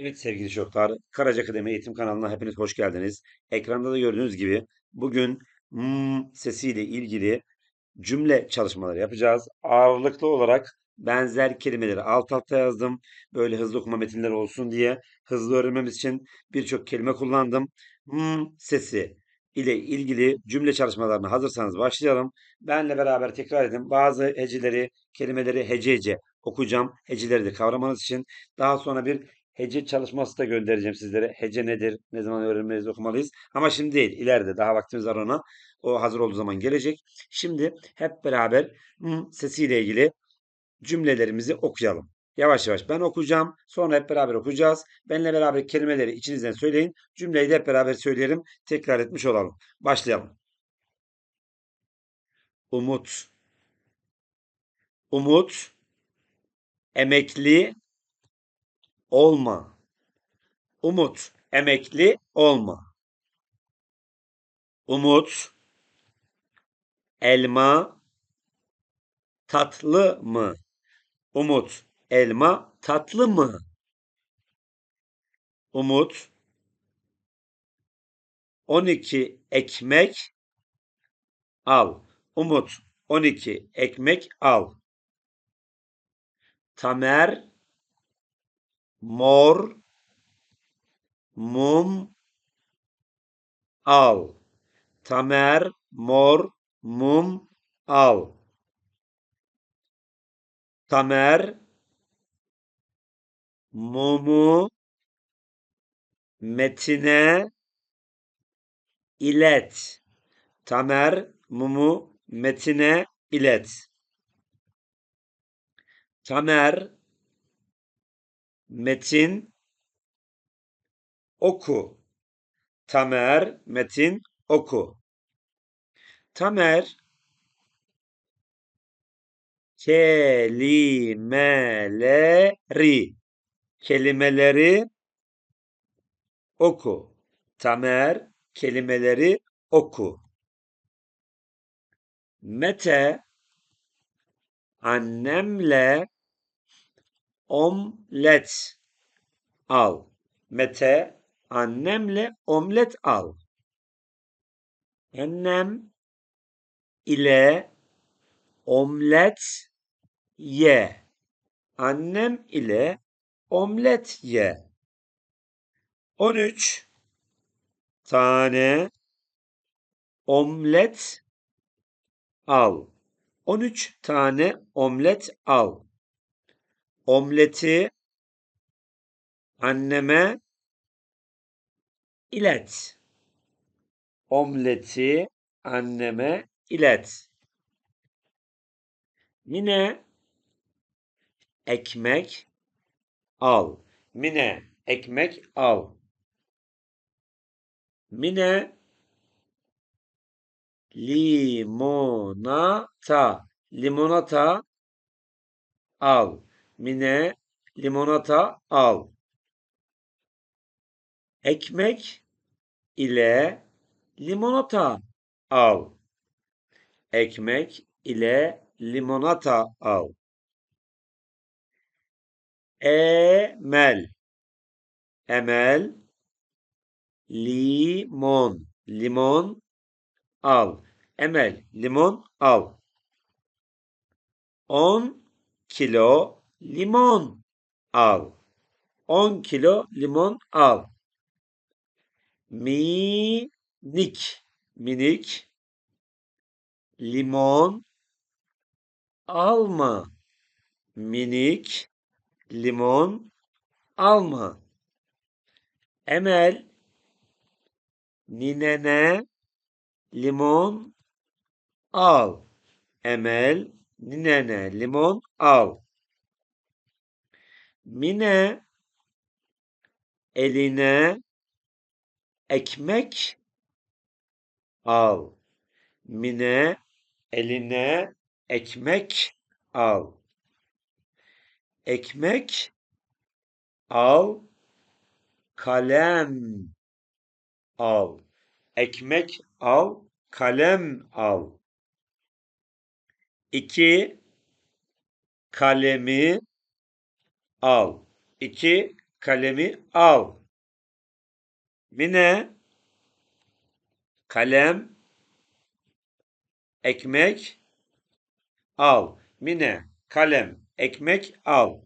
Evet sevgili çocuklar, Karaca Akademi Eğitim kanalına hepiniz hoş geldiniz. Ekranda da gördüğünüz gibi bugün mm sesiyle ilgili cümle çalışmaları yapacağız. Ağırlıklı olarak benzer kelimeleri alt alta yazdım. Böyle hızlı okuma metinleri olsun diye hızlı öğrenmemiz için birçok kelime kullandım. Mm sesi ile ilgili cümle çalışmalarına hazırsanız başlayalım. Benle beraber tekrar edin. Bazı heceleri, kelimeleri hece hece okuyacağım. Heceleri de kavramanız için. Daha sonra bir hece çalışması da göndereceğim sizlere. Hece nedir? Ne zaman öğrenmeliyiz, okumalıyız? Ama şimdi değil, ileride. Daha vaktimiz var ona. O hazır olduğu zaman gelecek. Şimdi hep beraber sesiyle ilgili cümlelerimizi okuyalım. Yavaş yavaş ben okuyacağım. Sonra hep beraber okuyacağız. Benimle beraber kelimeleri içinizden söyleyin. Cümleyi de hep beraber söyleyelim. Tekrar etmiş olalım. Başlayalım. Umut. Umut. Emekli olma. Umut, emekli olma. Umut, elma, tatlı mı? Umut, elma, tatlı mı? Umut, 12 ekmek al. Umut, 12 ekmek al. Tamer, mor, mum, al. Tamer, mor, mum, al. Tamer, mumu, metine, ilet. Tamer, mumu, metine, ilet. Tamer, metin, oku. Tamer, metin, oku. Tamer, kelimeleri, kelimeleri oku. Tamer, kelimeleri oku. Mete, annemle omlet al. Mete, annemle omlet al. Annem ile omlet ye. Annem ile omlet ye. 13 tane omlet al. 13 tane omlet al. Omleti anneme ilet. Omleti anneme ilet. Mine ekmek al. Mine ekmek al. Mine limonata limonata al. Mine limonata al. Ekmek ile limonata al. Ekmek ile limonata al. Emel Emel limon limon al. Emel limon al. 10 kilo limon al. 10 kilo limon al. Minik minik limon alma. Minik limon alma. Emel ninene limon al. Emel ninene limon al. Mine eline ekmek al. Mine eline ekmek al. Ekmek al. Kalem al. Ekmek al. Kalem al. İki kalemi al. İki kalemi al. Mine kalem ekmek al. Mine kalem ekmek al.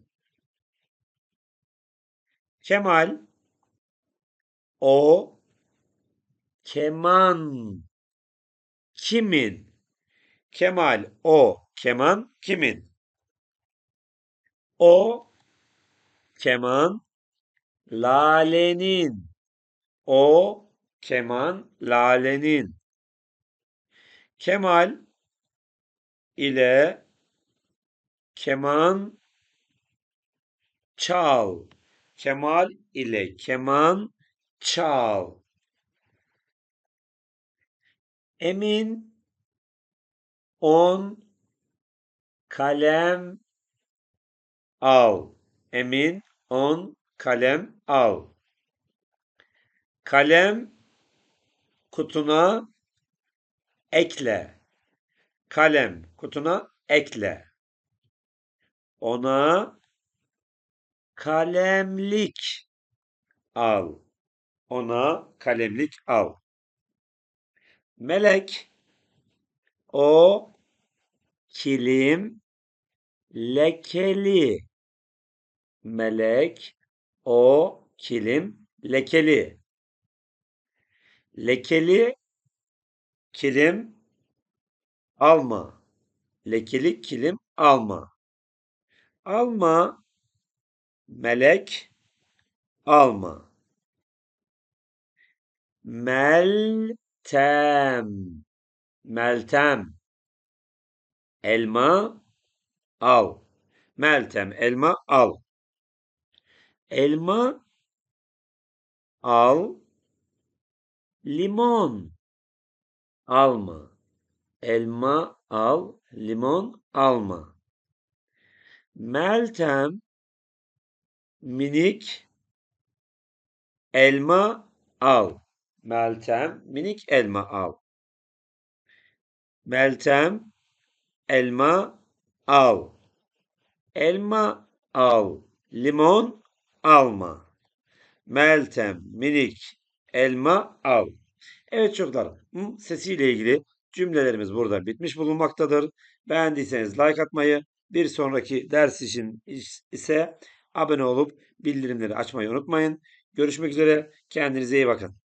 Kemal o keman kimin? Kemal o keman kimin? O keman lalenin. O keman lalenin. Kemal ile keman çal. Kemal ile keman çal. Emin on kalem al. Emin on kalem al. Kalem kutuna ekle. Kalem kutuna ekle. Ona kalemlik al. Ona kalemlik al. Melek o kilim lekeli. Melek o kilim lekeli. Lekeli kilim alma. Lekeli kilim alma. Alma melek alma. Meltem Meltem elma al. Meltem elma al. Elma al. Limon alma. Elma al, limon alma. Meltem minik elma al. Meltem minik elma al. Meltem elma al. Elma al. Limon alma. Meltem minik elma al. Evet çocuklar, m sesiyle ilgili cümlelerimiz burada bitmiş bulunmaktadır. Beğendiyseniz like atmayı, bir sonraki ders için ise abone olup bildirimleri açmayı unutmayın. Görüşmek üzere. Kendinize iyi bakın.